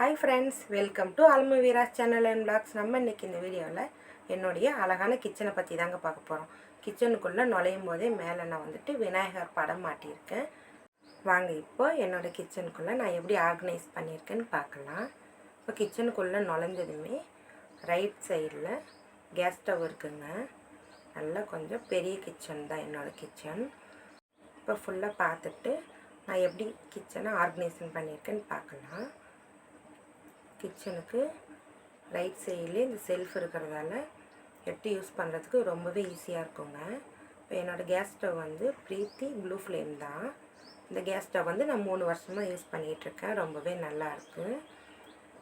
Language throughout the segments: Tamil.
Hi friends welcome to அல்மு Veeras channel and blogs நம்ம இன்னைக்கு இந்த வீடியோவில் என்னுடைய அழகான கிச்சனை பற்றி தாங்க பார்க்க போகிறோம் கிச்சனுக்குள்ளே நுழையும் போதே மேலே நான் வந்துட்டு விநாயகர் படம் மாட்டியிருக்கேன். வாங்க இப்போ என்னோடய கிச்சனுக்குள்ளே நான் எப்படி ஆர்கனைஸ் பண்ணியிருக்கேன்னு பார்க்கலாம். இப்போ கிச்சனுக்குள்ளே நுழைஞ்சதுமே ரைட் சைடில் கேஸ் ஸ்டவ் இருக்குங்க. நல்லா கொஞ்சம் பெரிய கிச்சன் தான் என்னோடய கிச்சன் இப்போ ஃபுல்லாக பார்த்துட்டு நான் எப்படி கிச்சனை ஆர்கனைசன் பண்ணியிருக்கேன்னு பார்க்கலாம். கிச்சனுக்கு ரைட் சைட்லேயே இந்த செல்ஃப் இருக்கிறதால எடுத்து யூஸ் பண்ணுறதுக்கு ரொம்பவே ஈஸியாக இருக்குங்க. இப்போ என்னோடய கேஸ் ஸ்டவ் வந்து ப்ரீத்தி ப்ளூ ஃப்ளேம் தான். இந்த கேஸ் ஸ்டவ் வந்து நான் மூணு வருஷமாக யூஸ் பண்ணிகிட்ருக்கேன் ரொம்பவே நல்லா இது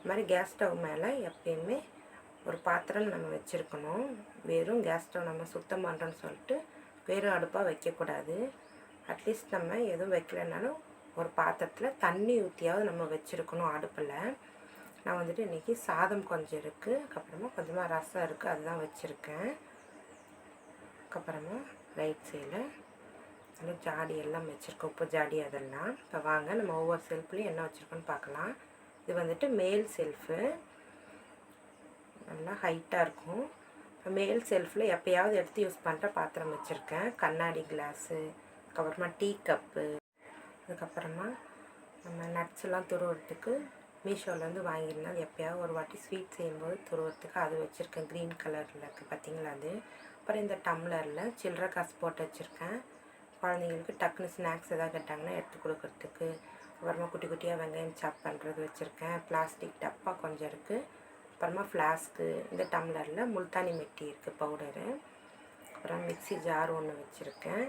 மாதிரி கேஸ் ஸ்டவ் மேலே எப்பயுமே ஒரு பாத்திரம் நம்ம வச்சுருக்கணும். வெறும் கேஸ் ஸ்டவ் நம்ம சுத்தம் பண்ணுறோன்னு சொல்லிட்டு வெறும் அடுப்பாக வைக்கக்கூடாது. அட்லீஸ்ட் நம்ம எதுவும் வைக்கலைனாலும் ஒரு பாத்திரத்தில் தண்ணி ஊற்றியாவது நம்ம வச்சுருக்கணும் அடுப்பில். நான் வந்துட்டு இன்றைக்கி சாதம் கொஞ்சம் இருக்குது அதுக்கப்புறமா கொஞ்சமாக ரசம் இருக்குது அதுதான் வச்சுருக்கேன். அதுக்கப்புறமா ரைட் சைடில் நல்லா ஜாடி எல்லாம் வச்சுருக்கோம். உப்பு ஜாடி அதெல்லாம். இப்போ வாங்க நம்ம ஒவ்வொரு செல்ஃப்லேயும் என்ன வச்சுருக்கோன்னு பார்க்கலாம். இது வந்துட்டு மேல் செல்ஃபு நல்லா ஹைட்டாக இருக்கும். இப்போ மேல் செல்ஃபில் எப்போயாவது எடுத்து யூஸ் பண்ணுற பாத்திரம் வச்சுருக்கேன். கண்ணாடி கிளாஸு அதுக்கப்புறமா டீ கப்பு அதுக்கப்புறமா நம்ம நட்ஸ் எல்லாம் துருவுறதுக்கு மீஷோலேருந்து வாங்கியிருந்தேன். அது எப்போயாவது ஒரு வாட்டி ஸ்வீட் செய்யும்போது துருவத்துக்கு அது வச்சுருக்கேன். க்ரீன் கலரில் இருக்குது பார்த்தீங்களா அது? அப்புறம் இந்த டம்ளரில் சில்லற காசு போட்டு வச்சுருக்கேன். குழந்தைங்களுக்கு டக்குன்னு ஸ்நாக்ஸ் எதாவது கேட்டாங்கன்னா எடுத்து கொடுக்கறதுக்கு. அப்புறமா குட்டி குட்டியாக வெங்காயம் சாப் பண்ணுறது வச்சுருக்கேன். பிளாஸ்டிக் டப்பா கொஞ்சம் இருக்குது அப்புறமா ஃப்ளாஸ்க்கு இந்த டம்ளரில் முல்தானி மெட்டி இருக்குது பவுடரு அப்புறம் மிக்ஸி ஜார் ஒன்று வச்சுருக்கேன்.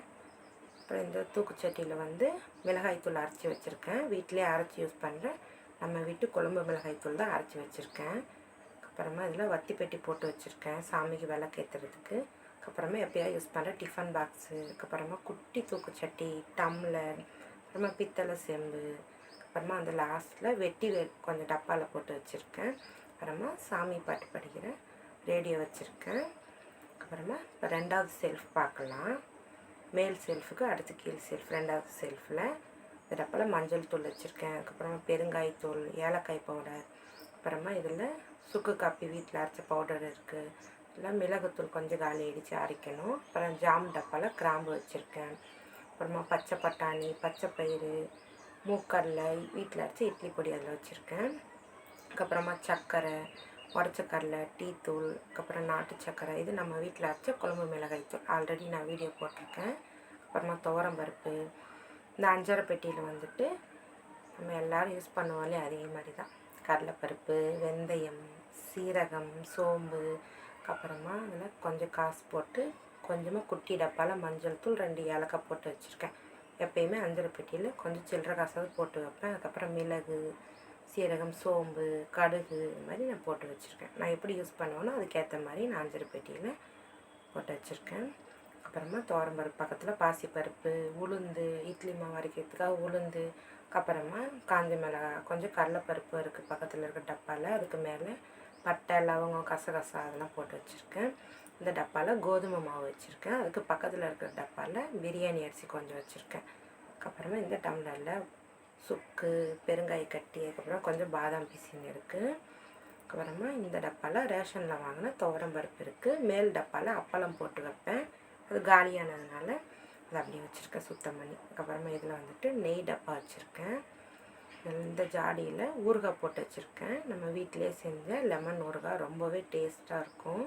அப்புறம் இந்த தூக்குச்சட்டியில் வந்து மிளகாய்த்தூள் அரைச்சி வச்சுருக்கேன். வீட்டிலே அரைச்சி யூஸ் பண்ணுறேன் நம்ம வீட்டு குழம்பு மிளகாய்த்தூள் தான் அரைச்சி வச்சுருக்கேன். அப்புறமா இதில் வத்தி பெட்டி போட்டு வச்சுருக்கேன் சாமிக்கு விளக்கேற்றுறதுக்கு அப்புறமா எப்போயாவது யூஸ் பண்ணுற டிஃபன் பாக்ஸு அதுக்கப்புறமா குட்டி தூக்குச்சட்டி டம்ளர் அப்புறமா பித்தளை செம்பு அப்புறமா அந்த லாஸ்ட்டில் வெட்டி வெ கொஞ்சம் டப்பாவில் போட்டு வச்சுருக்கேன். அப்புறமா சாமி பாட்டு படிக்கிற ரேடியோ வச்சுருக்கேன். அப்புறமா இப்போ ரெண்டாவது செல்ஃப் பார்க்கலாம். மேல் செல்ஃபுக்கு அடுத்து கீழ் செல்ஃப் ரெண்டாவது செல்ஃபில் இதில் மஞ்சள் தூள் வச்சுருக்கேன். அதுக்கப்புறமா பெருங்காயத்தூள் ஏலக்காய் பவுடர் அப்புறமா இதில் சுக்கு காப்பி வீட்டில் அரைச்ச பவுடர் இருக்குது இதில் மிளகுத்தூள் கொஞ்சம் காலி அடித்து அரைக்கணும். அப்புறம் ஜாம் டப்பாவில் கிராம்பு வச்சுருக்கேன். அப்புறமா பச்சை பட்டாணி பச்சை பயிறு மூக்கடலை வீட்டில் அரைச்சி இட்லி பொடி அதில் வச்சுருக்கேன். அதுக்கப்புறமா சர்க்கரை உடச்ச கடலை டீ தூள் அதுக்கப்புறம் நாட்டு சர்க்கரை இது நம்ம வீட்டில் அரைச்ச குழம்பு மிளகாய் தூள். ஆல்ரெடி நான் வீடியோ போட்டிருக்கேன். அப்புறமா துவரம் பருப்பு இந்த அஞ்சரை பெட்டியில் வந்துட்டு நம்ம எல்லோரும் யூஸ் பண்ணுவோம்லே அதே மாதிரி தான் கடலைப்பருப்பு வெந்தயம் சீரகம் சோம்பு அப்புறமா அதில் கொஞ்சம் காசு போட்டு கொஞ்சமாக குட்டி டப்பாவில் மஞ்சள் தூள் ரெண்டு ஏலக்காய் போட்டு வச்சுருக்கேன். எப்பயுமே அஞ்சரை பெட்டியில் கொஞ்சம் சில்லற காசாவது போட்டு வைப்பேன். அதுக்கப்புறம் மிளகு சீரகம் சோம்பு கடுகு இது மாதிரி நான் போட்டு வச்சுருக்கேன். நான் எப்படி யூஸ் பண்ணுவேனோ அதுக்கேற்ற மாதிரி நான் அஞ்சரை பெட்டியில் போட்டு வச்சுருக்கேன். அப்புறமா துவரம்பருப்பு பக்கத்தில் பாசிப்பருப்பு உளுந்து இட்லி மாவு அரைக்கிறதுக்காக உளுந்து அப்புறமா காஞ்ச மிளகா கொஞ்சம் கடலைப்பருப்பு இருக்குது பக்கத்தில் இருக்க டப்பாவில் அதுக்கு மேலே பட்டை லவங்கம் கசகசா அதெல்லாம் போட்டு வச்சுருக்கேன். இந்த டப்பாவில் கோதுமை மாவு வச்சுருக்கேன். அதுக்கு பக்கத்தில் இருக்கிற டப்பாவில் பிரியாணி அரிசி கொஞ்சம் வச்சுருக்கேன். அப்புறமா இந்த டம்ளரில் சுக்கு பெருங்காய கட்டி அதுக்கப்புறம் கொஞ்சம் பாதாம் பிசின் இருக்குது அப்புறமா இந்த டப்பாவில் ரேஷனில் வாங்கின துவரம் பருப்பு இருக்குது மேல் டப்பாவில் அப்பளம் போட்டு வைப்பேன். அது காலியானதுனால அதை அப்படியே வச்சுருக்கேன் சுத்தம் பண்ணி. அதுக்கப்புறமா இதில் வந்துட்டு நெய் டப்பா வச்சுருக்கேன். இந்த ஜாடியில் ஊறுகாய் போட்டு வச்சுருக்கேன். நம்ம வீட்டிலே செஞ்ச லெமன் ஊறுகாய் ரொம்பவே டேஸ்ட்டாக இருக்கும்.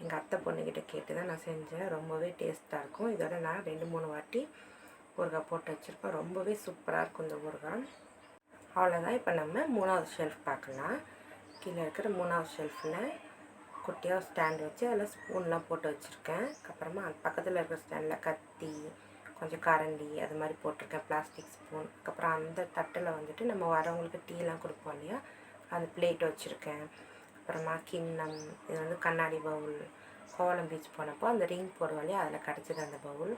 எங்கள் அத்தை பொண்ணுக்கிட்ட கேட்டு தான் நான் செஞ்சேன். ரொம்பவே டேஸ்ட்டாக இருக்கும். இதோட நான் ரெண்டு மூணு வாட்டி ஊறுகாய் போட்டு வச்சுருக்கேன். ரொம்பவே சூப்பராக இருக்கும் இந்த ஊறுகாய். அவ்வளோதான் இப்போ நம்ம மூணாவது ஷெல்ஃப் பார்க்கலாம். கீழே இருக்கிற மூணாவது ஷெல்ஃபில் குட்டியாக ஸ்டாண்ட் வச்சு அதில் ஸ்பூன்லாம் போட்டு வச்சுருக்கேன். அப்புறமா அது பக்கத்தில் இருக்கிற ஸ்டாண்டில் கத்தி கொஞ்சம் கரண்டி அது மாதிரி போட்டிருக்கேன் பிளாஸ்டிக் ஸ்பூன் அதுக்கப்புறம் அந்த தட்டில் வந்துட்டு நம்ம வரவங்களுக்கு டீலாம் கொடுப்போம் இல்லையா? அந்த பிளேட் வச்சுருக்கேன். அப்புறமா கிண்ணம் இது வந்து கண்ணாடி பவுல் கோவலம் பீச் போனப்போ அந்த ரிங் போடுவோம் இல்லையா? அதில் கிடச்சிது அந்த பவுல்.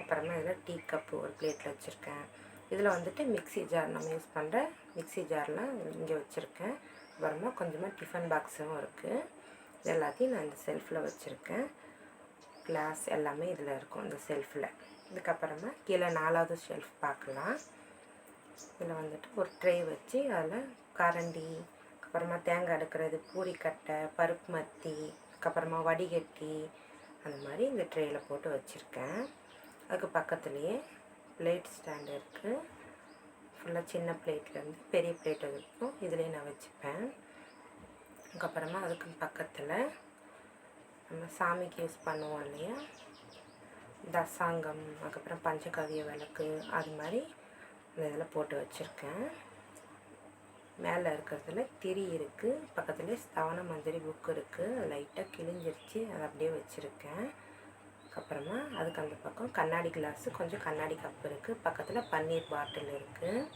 அப்புறமா இதில் டீ கப்பு ஒரு பிளேட்டில் வச்சுருக்கேன். இதில் வந்துட்டு மிக்ஸி ஜார் நம்ம யூஸ் பண்ணுற மிக்ஸி ஜார்லாம் இங்கே வச்சுருக்கேன். அப்புறமா கொஞ்சமாக டிஃபன் பாக்ஸும் இருக்குது எல்லாத்தையும் நான் இந்த செல்ஃபில் வச்சுருக்கேன். கிளாஸ் எல்லாமே இதில் இருக்கும் இந்த செல்ஃபில் இதுக்கப்புறமா கீழே நாலாவது ஷெல்ஃப் பார்க்கலாம். இதில் வந்துட்டு ஒரு ட்ரே வச்சு அதில் கரண்டி அப்புறமா தேங்காய் எடுக்கிறது பூரிக்கட்டை பருப்பு மத்தி அதுக்கப்புறமா வடிகட்டி அந்த மாதிரி இந்த ட்ரேயில் போட்டு வச்சுருக்கேன். அதுக்கு பக்கத்துலேயே பிளேட் ஸ்டாண்ட் இருக்குது ஃபுல்லாக சின்ன பிளேட்லேருந்து பெரிய பிளேட் வரைக்கும் இதுலேயே நான் வச்சுப்பேன். அதுக்கப்புறமா அதுக்கு பக்கத்தில் நம்ம சாமிக்கு யூஸ் பண்ணுவோம் இல்லையா? தசாங்கம் அதுக்கப்புறம் பஞ்சகவிய விளக்கு அது மாதிரி இந்த இதில் போட்டு வச்சுருக்கேன். மேலே இருக்கிறதுல திரி இருக்குது பக்கத்துலேயே ஸ்தவன மஞ்சரி புக்கு இருக்குது லைட்டாக கிழிஞ்சிருச்சு அதை அப்படியே வச்சுருக்கேன். அப்புறமா அதுக்கு அந்த பக்கம் கண்ணாடி கிளாஸு கொஞ்சம் கண்ணாடி கப் இருக்குது பக்கத்தில் பன்னீர் பாட்டில் இருக்குது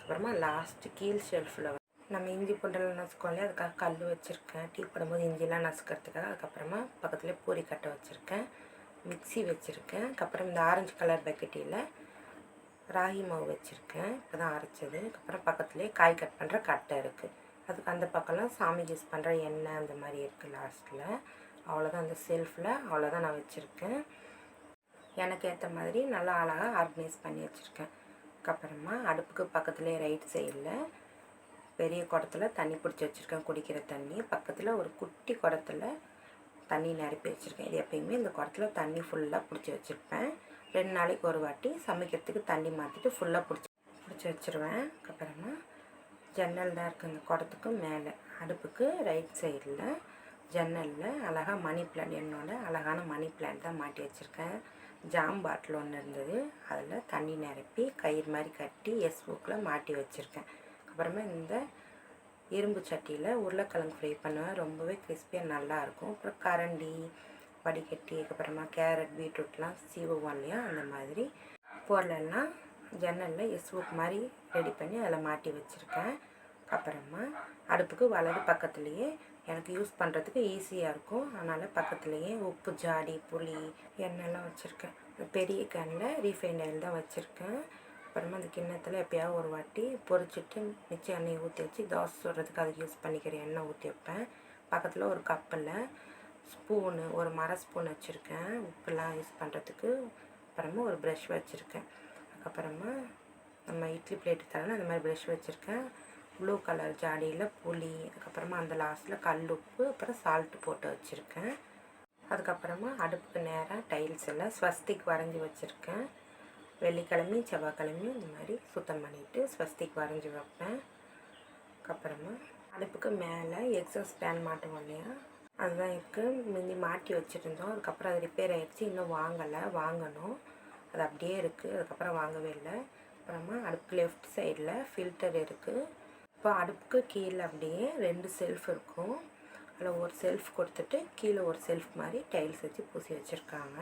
அப்புறமா லாஸ்ட்டு கீழ் ஷெல்ஃபில் நம்ம இஞ்சி பூண்டெல்லாம் நசுக்கோம் இல்லையா? அதுக்காக கல் வச்சுருக்கேன். டீ போடும்போது இஞ்சிலாம் நசுக்கிறதுக்காக அதுக்கப்புறமா பக்கத்துலேயே பூரி கட்டை வச்சுருக்கேன். மிக்ஸி வச்சுருக்கேன். அதுக்கப்புறம் இந்த ஆரஞ்சு கலர் பக்கெட்டியில் ராகி மாவு வச்சுருக்கேன். இப்போ தான் அரைச்சது. அதுக்கப்புறம் பக்கத்துலேயே காய் கட் பண்ணுற கட்டை இருக்குது அதுக்கு அந்த பக்கம்லாம் சாமிக்கு யூஸ் பண்ணுற எண்ணெய் அந்த மாதிரி இருக்குது லாஸ்ட்டில் அவ்வளோதான் அந்த செல்ஃபில் அவ்வளோதான் நான் வச்சுருக்கேன். எனக்கு ஏற்ற மாதிரி நல்லா அழகாக ஆர்கனைஸ் பண்ணி வச்சுருக்கேன். அதுக்கப்புறமா அடுப்புக்கு பக்கத்துலேயே ரைட் சைடில் பெரிய குடத்துல தண்ணி பிடிச்சி வச்சுருக்கேன். குடிக்கிற தண்ணி. பக்கத்தில் ஒரு குட்டி குடத்துல தண்ணி நிரப்பி வச்சுருக்கேன். இது எப்பயுமே இந்த குடத்துல தண்ணி ஃபுல்லாக பிடிச்சி வச்சுருப்பேன். ரெண்டு நாளைக்கு ஒரு வாட்டி சமைக்கிறதுக்கு தண்ணி மாற்றிட்டு ஃபுல்லாக பிடிச்சி பிடிச்சி வச்சுருவேன். அதுக்கப்புறமா ஜன்னல் தான் இருக்குது இந்த குடத்துக்கு மேலே. அடுப்புக்கு ரைட் சைடில் ஜன்னலில் அழகாக மணி பிளான்ட் என்னோட அழகான மணி பிளான்ட் தான் மாட்டி வச்சுருக்கேன். ஜாம் பாட்டில் ஒன்று இருந்தது. அதில் தண்ணி நிரப்பி கயிறு மாதிரி கட்டி எஸ் புக்கில் மாட்டி வச்சுருக்கேன். அப்புறமா இந்த இரும்பு சட்டியில் உருளைக்கிழங்கு ஃப்ரை பண்ணுவேன். ரொம்பவே கிறிஸ்பியாக நல்லாயிருக்கும். அப்புறம் கரண்டி வடிகட்டி அதுக்கப்புறமா கேரட் பீட்ரூட்லாம் சீவுவோம் இல்லையா? அந்த மாதிரி. பொருளெல்லாம் ஜன்னலில் எஸ்வுக் மாதிரி ரெடி பண்ணி அதில் மாட்டி வச்சுருக்கேன். அப்புறமா அடுப்புக்கு வலது பக்கத்துலேயே எனக்கு யூஸ் பண்ணுறதுக்கு ஈஸியாக இருக்கும். அதனால் பக்கத்துலேயே உப்பு ஜாடி புளி எண்ணெய்லாம் வச்சுருக்கேன். பெரிய கேனில் ரீஃபைண்ட் ஆயில் தான் வச்சுருக்கேன். அப்புறமா அந்த கிண்ணத்தில் எப்போயாவது ஒரு வாட்டி பொரிச்சிட்டு மிச்சம் எண்ணெயை ஊற்றி வச்சு தோசை சுடுறதுக்கு அதுக்கு யூஸ் பண்ணிக்கிற எண்ணெய் ஊற்றி வைப்பேன். பக்கத்தில் ஒரு கப்பில் ஸ்பூனு ஒரு மர ஸ்பூன் வச்சுருக்கேன். உப்புலாம் யூஸ் பண்ணுறதுக்கு அப்புறமா ஒரு ப்ரஷ் வச்சுருக்கேன். அதுக்கப்புறமா நம்ம இட்லி பிளேட்டு தரணும் அந்த மாதிரி ப்ரஷ் வச்சுருக்கேன். ப்ளூ கலர் ஜாடியில் புளி அதுக்கப்புறமா அந்த லாஸ்ட்டில் கல் உப்பு அப்புறம் சால்ட்டு போட்டு வச்சுருக்கேன். அதுக்கப்புறமா அடுப்புக்கு நேராக டைல்ஸ் எல்லாம் ஸ்வஸ்திக் வரைஞ்சி வச்சுருக்கேன். வெள்ளிக்கிழமையும் செவ்வாய்க்கிழமையும் இந்த மாதிரி சுத்தம் பண்ணிவிட்டு ஸ்வஸ்திக் வரைஞ்சி வைப்பேன். அதுக்கப்புறமா அடுப்புக்கு மேலே எக்ஸாஸ் ஃபேன் மாட்டுவோம் இல்லையா? அதுதான் இருக்குது முந்தி மாட்டி வச்சுருந்தோம். அதுக்கப்புறம் அது ரிப்பேர் ஆகிடுச்சு இன்னும் வாங்கலை. வாங்கணும். அது அப்படியே இருக்குது அதுக்கப்புறம் வாங்கவே இல்லை. அப்புறமா அடுப்பு லெஃப்ட் சைடில் ஃபில்டர் இருக்குது இப்போ அடுப்புக்கு கீழே அப்படியே ரெண்டு செல்ஃப் இருக்கும். அதில் ஒரு செல்ஃப் கொடுத்துட்டு கீழே ஒரு செல்ஃப் மாதிரி டைல்ஸ் வச்சு பூசி வச்சுருக்காங்க.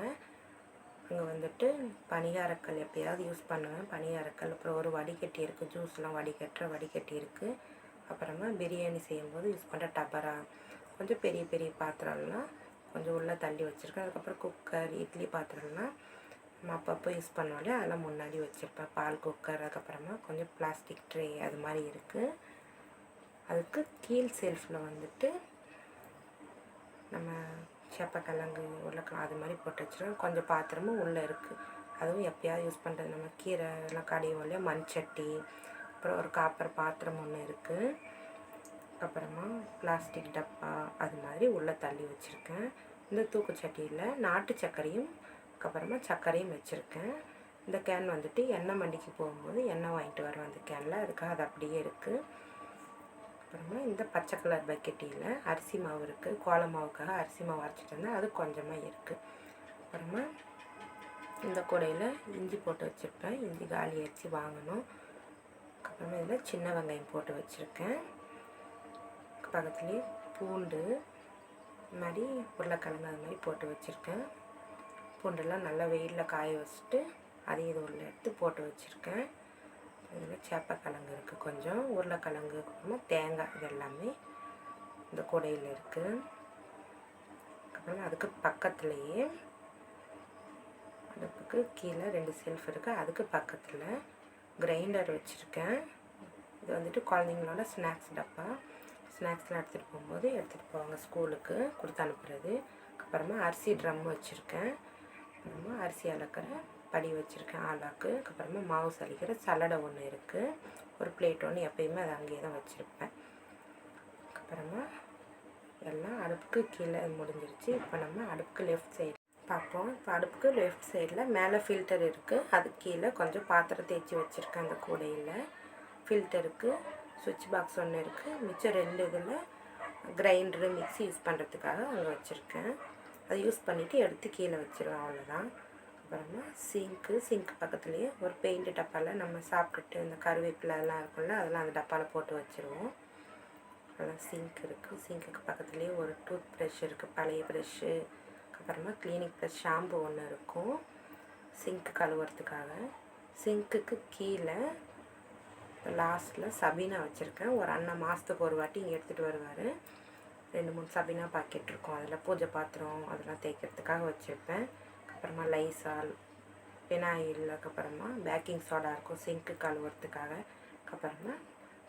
அங்கே வந்துட்டு பனியாரக்கல் எப்பயாவது யூஸ் பண்ணுவேன். பனியாரக்கல் அப்புறம் ஒரு வடிகட்டி இருக்குது ஜூஸ்லாம் வடிகட்டுற வடிகட்டி இருக்குது அப்புறமா பிரியாணி செய்யும்போது யூஸ் பண்ணுற டபரா கொஞ்சம் பெரிய பெரிய பாத்திரம்லாம் கொஞ்சம் உள்ளே தள்ளி வச்சுருக்கேன். அதுக்கப்புறம் குக்கர் இட்லி பாத்திரம்லாம் நம்ம அப்பப்போ யூஸ் பண்ணாலே அதெல்லாம் முன்னாடி வச்சுருப்பேன். பால் குக்கர் அதுக்கப்புறமா கொஞ்சம் பிளாஸ்டிக் ட்ரே அது மாதிரி இருக்குது அதுக்கு கீழ் செல்ஃபில் வந்துட்டு நம்ம செப்பக்கிழங்கு உருளைக்கிழங்கு அது மாதிரி போட்டு வச்சுருக்கேன் கொஞ்சம் பாத்திரமும் உள்ளே இருக்குது அதுவும் எப்பயாவது யூஸ் பண்ணுறது நம்ம கீரை எல்லாம் கடையும் இல்லையா மண் சட்டி அப்புறம் ஒரு காப்பர் பாத்திரம் ஒன்று இருக்குது அப்புறமா பிளாஸ்டிக் டப்பா அது மாதிரி உள்ளே தள்ளி வச்சுருக்கேன். இந்த தூக்கு சட்டியில் நாட்டு சர்க்கரையும் அதுக்கப்புறமா சர்க்கரையும் வச்சுருக்கேன். இந்த கேன் வந்துட்டு எண்ணெய் மண்டிக்கு போகும்போது எண்ணெய் வாங்கிட்டு வருவேன் அந்த கேனில் அதுக்காக அது அப்படியே இருக்குது அப்புறமா இந்த பச்சை கலர் பக்கெட்டியில் அரிசி மாவு இருக்குது கோல மாவுக்காக அரிசி மாவு அரைச்சிட்டு வந்தேன். அது கொஞ்சமாக இருக்குது அப்புறமா இந்த கூடையில் இஞ்சி போட்டு வச்சுருப்பேன். இஞ்சி காலி அரிசி வாங்கணும். அப்புறமா இதில் சின்ன வெங்காயம் போட்டு வச்சுருக்கேன். பக்கத்துலேயே பூண்டு இது மாதிரி உருளைக்கிழங்கு அது மாதிரி போட்டு வச்சுருக்கேன். பூண்டெல்லாம் நல்லா வெயிலில் காய வச்சுட்டு அதையும் இது உள்ள எடுத்து போட்டு வச்சுருக்கேன். இதில் சேப்பக்கிழங்கு இருக்குது. கொஞ்சம் உருளைக்கிழங்கு அப்புறமா தேங்காய் இது எல்லாமே இந்த கூடையில் இருக்குது. அப்புறம் அதுக்கு பக்கத்துலேயே அடுப்புக்கு கீழே ரெண்டு செல்ஃப் இருக்குது அதுக்கு பக்கத்தில் கிரைண்டர் வச்சுருக்கேன். இது வந்துட்டு குழந்தைங்களோட ஸ்நாக்ஸ் டப்பா. ஸ்நாக்ஸ்லாம் எடுத்துகிட்டு போகும்போது எடுத்துகிட்டு போவாங்க ஸ்கூலுக்கு கொடுத்து அனுப்புறது. அப்புறமா அரிசி ட்ரம் வச்சுருக்கேன். அப்புறமா அரிசி அளக்கிற படி வச்சுருக்கேன் ஆளாக்கு. அப்புறமா மாவு சலிக்கிற சல்லடை ஒன்று இருக்குது ஒரு பிளேட் ஒன்று எப்பயுமே அதை அங்கேயே தான் வச்சுருப்பேன். அதுக்கப்புறமா எல்லாம் அடுப்புக்கு கீழே முடிஞ்சிருச்சு. இப்போ நம்ம அடுப்புக்கு லெஃப்ட் சைடு பார்ப்போம். இப்போ அடுப்புக்கு லெஃப்ட் சைடில் மேலே ஃபில்டர் இருக்குது அது கீழே கொஞ்சம் பாத்திரம் தேய்ச்சி வச்சுருக்கேன் அந்த கூடையில். ஃபில்டருக்கு சுவிட்ச் பாக்ஸ் ஒன்று இருக்குது மிச்சம் ரெண்டு இதில் கிரைண்டரு மிக்ஸி யூஸ் பண்ணுறதுக்காக அங்கே வச்சுருக்கேன். அதை யூஸ் பண்ணிவிட்டு எடுத்து கீழே வச்சிருவேன் அவ்வளோதான் அப்புறமா சிங்க்கு சிங்க் பக்கத்துலேயே ஒரு பெயிண்ட் டப்பாவில் நம்ம சாப்பிட்டுட்டு இந்த கருவேப்பிலை அதெல்லாம் இருக்கும்ல அதெல்லாம் அந்த டப்பாவில் போட்டு வச்சுருவோம். அதெல்லாம் சிங்க் இருக்குது சிங்க்குக்கு பக்கத்துலேயே ஒரு டூத் ப்ரஷ் இருக்குது பழைய ப்ரெஷ்ஷு அப்புறமா கிளினிக் ப்ளஸ் ஷாம்பு ஒன்று இருக்கும். சிங்க்கு கழுவுறதுக்காக. சிங்க்குக்கு கீழே லாஸ்ட்டில் சபீனா வச்சுருக்கேன். ஒரு அண்ணன் மாதத்துக்கு ஒரு வாட்டி இங்கே எடுத்துகிட்டு வருவார். ரெண்டு மூணு சபீனா பாக்கெட் இருக்கும். அதில் பூஜை பாத்திரம் அதெல்லாம் தேய்க்கிறதுக்காக வச்சுருப்பேன். அப்புறமா லைசால் பினாயில் அதுக்கப்புறமா பேக்கிங் சோடா இருக்கும். சிங்க்கு கழுவுறதுக்காக அதுக்கப்புறமா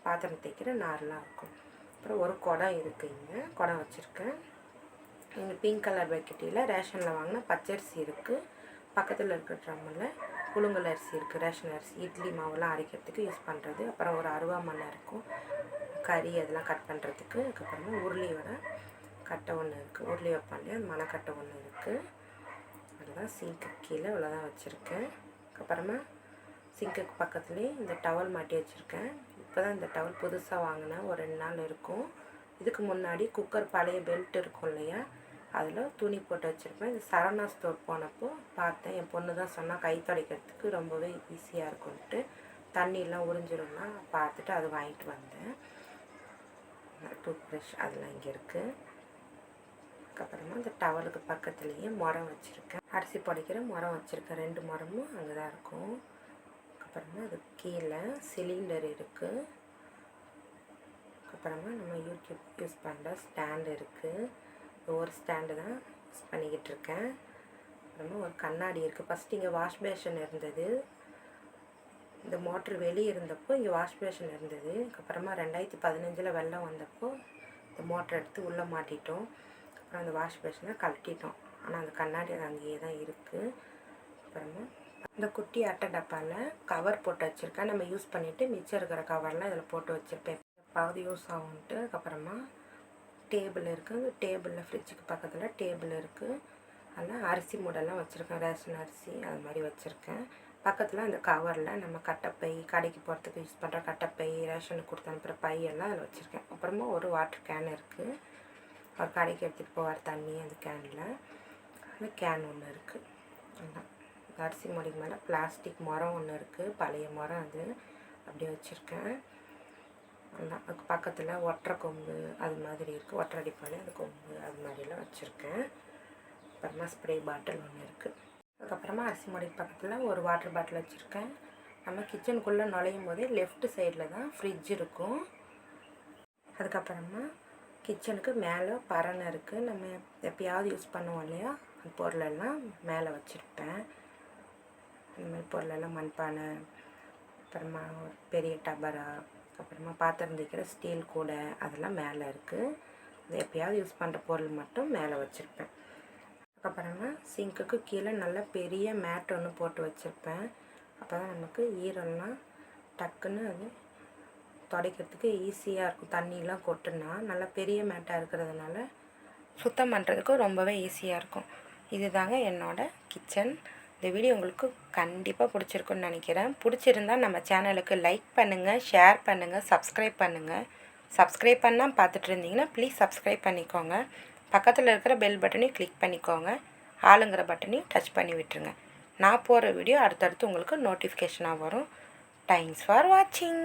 பாத்திரம் தேய்க்கிற நார்லாம் இருக்கும். அப்புறம் ஒரு குடம் இருக்குது இங்கே. குடம் வச்சுருக்கேன். இங்கே பிங்க் கலர் பக்கெட்டியில் ரேஷனில் வாங்கின பச்சரிசி இருக்குது பக்கத்தில் இருக்கிற ட்ரம்மில் புழுங்கல் அரிசி இருக்குது ரேஷன் அரிசி இட்லி மாவுலாம் அரைக்கிறதுக்கு யூஸ் பண்ணுறது அப்புறம் ஒரு அருவாமனை இருக்கும். கறி அதெல்லாம் கட் பண்ணுறதுக்கு அதுக்கப்புறமா உருளியோட கட்டை ஒன்று இருக்குது உருளி வைப்பாண்டே அந்த மணக்கட்டை ஒன்று இருக்குது அதுதான் சிங்க்கு கீழே இவ்வளோதான் வச்சுருக்கேன். அப்புறமா சிங்க்குக்கு பக்கத்துலேயே இந்த டவல் மாட்டி வச்சுருக்கேன். இப்போ தான் இந்த டவல் புதுசாக வாங்கினேன் ஒரு ரெண்டு நாள் இருக்கும். இதுக்கு முன்னாடி குக்கர் பழைய பெல்ட் இருக்கும் இல்லையா? அதில் துணி போட்டு வச்சுருப்பேன். இந்த சரணா ஸ்டோர் போனப்போ பார்த்தேன். என் பொண்ணு தான் சொன்னால் கை துடைக்கிறதுக்கு ரொம்பவே ஈஸியாக இருக்கும்ன்ட்டு. தண்ணியெலாம் உறிஞ்சிரும்னா பார்த்துட்டு அது வாங்கிட்டு வந்தேன். டூத் ப்ரஷ் அதெல்லாம் இங்கே இருக்குது அதுக்கப்புறமா அந்த டவலுக்கு பக்கத்துலேயே மரம் வச்சுருக்கேன். அரிசி புடைக்கிற மரம் வச்சுருக்கேன். ரெண்டு மரமும் அங்கே தான் இருக்கும். அதுக்கப்புறமா அது கீழே சிலிண்டர் இருக்குது அப்புறமா நம்ம யூடியூப் யூஸ் பண்ணுற ஸ்டாண்டு இருக்குது ஒரு ஸ்டாண்டு தான் யூஸ் பண்ணிக்கிட்டு இருக்கேன். அப்புறமா ஒரு கண்ணாடி இருக்குது ஃபஸ்ட்டு இங்கே வாஷ் பேஷன் இருந்தது. இந்த மோட்ரு வெளியே இருந்தப்போ இங்கே வாஷ் பேஷன் இருந்தது. அதுக்கப்புறமா ரெண்டாயிரத்தி பதினஞ்சில் வெள்ளம் வந்தப்போ இந்த மோட்ரு எடுத்து உள்ளே மாட்டிட்டோம். அப்புறம் அந்த வாஷ் பேஷனை கழட்டிட்டோம். ஆனால் அந்த கண்ணாடி அது அங்கேயே தான் இருக்குது அப்புறமா இந்த குட்டி அட்டை டப்பாவில் கவர் போட்டு வச்சுருக்கேன். நம்ம யூஸ் பண்ணிவிட்டு மிச்சம் இருக்கிற கவர்லாம் இதில் போட்டு வச்சுருப்பேன். எப்பாவது யூஸ் ஆகும்ட்டு அதுக்கப்புறமா டேபிள் இருக்குது டேபிளில் ஃப்ரிட்ஜுக்கு பக்கத்தில் டேபிள் இருக்குது அதில் அரிசி மூடெல்லாம் வச்சுருக்கேன். ரேஷன் அரிசி அது மாதிரி வச்சுருக்கேன். பக்கத்தில் அந்த கவரில் நம்ம கட்டைப்பை கடைக்கு போகிறதுக்கு யூஸ் பண்ணுற கட்டைப்பை ரேஷனுக்கு கொடுத்து அனுப்புகிற பை எல்லாம் அதில் வச்சுருக்கேன். அப்புறமா ஒரு வாட்டர் கேன் இருக்குது அவர் கடைக்கு எடுத்துகிட்டு போவார் தண்ணி அந்த கேனில். அந்த கேன் ஒன்று இருக்குது அதான். அரிசி மொழிக்கு மேலே பிளாஸ்டிக் மரம் ஒன்று இருக்குது பழைய மரம் அது. அப்படியே வச்சுருக்கேன். அதான். அதுக்கு பக்கத்தில் ஒற்றை கொம்பு அது மாதிரி இருக்குது ஒற்றை அடிப்பாலே அது கொம்பு அது மாதிரிலாம் வச்சுருக்கேன். அப்புறமா ஸ்ப்ரே பாட்டில் ஒன்று இருக்குது அதுக்கப்புறமா அரிசி மூடிக்கு பக்கத்தில் ஒரு வாட்டர் பாட்டில் வச்சுருக்கேன். நம்ம கிச்சனுக்குள்ளே நுழையும் போதே லெஃப்ட் சைடில் தான் ஃப்ரிட்ஜ் இருக்கும். அதுக்கப்புறமா கிச்சனுக்கு மேலே பரணை இருக்குது நம்ம எப்பயாவது யூஸ் பண்ணுவோம் இல்லையா? அந்த பொருளெல்லாம் மேலே வச்சுருப்பேன். இந்த மாதிரி பொருளெல்லாம் மண்பானை அப்புறமா ஒரு பெரிய டபரா அப்புறமா பாத்திரம் தைக்கிற ஸ்டீல் கூடை அதெல்லாம் மேலே இருக்குது இது எப்பயாவது யூஸ் பண்ணுற பொருள் மட்டும் மேலே வச்சுருப்பேன். அதுக்கப்புறமா சிங்க்குக்கு கீழே நல்லா பெரிய மேட் ஒன்று போட்டு வச்சுருப்பேன். அப்போ தான் நமக்கு ஈரம்லாம் டக்குன்னு அது துடைக்கிறதுக்கு ஈஸியாக இருக்கும். தண்ணியெலாம் கொட்டுனா நல்லா பெரிய மேட்டாக இருக்கிறதுனால சுத்தம் பண்ணுறதுக்கு ரொம்பவே ஈஸியாக இருக்கும். இதுதாங்க என்னோடய கிச்சன் இந்த வீடியோ உங்களுக்கு கண்டிப்பாக பிடிச்சிருக்குன்னு நினைக்கிறேன். பிடிச்சிருந்தா நம்ம சேனலுக்கு லைக் பண்ணுங்கள் ஷேர் பண்ணுங்கள் சப்ஸ்கிரைப் பண்ணுங்கள் சப்ஸ்கிரைப் பண்ணால் பார்த்துட்டு இருந்தீங்கன்னா ப்ளீஸ் சப்ஸ்கிரைப் பண்ணிக்கோங்க. பக்கத்தில் இருக்கிற பெல் பட்டனையும் கிளிக் பண்ணிக்கோங்க. ஆளுங்கிற பட்டனையும் டச் பண்ணி விட்டுருங்க. நான் போகிற வீடியோ அடுத்தடுத்து உங்களுக்கு நோட்டிஃபிகேஷனாக வரும். தேங்க்ஸ் ஃபார் வாட்சிங்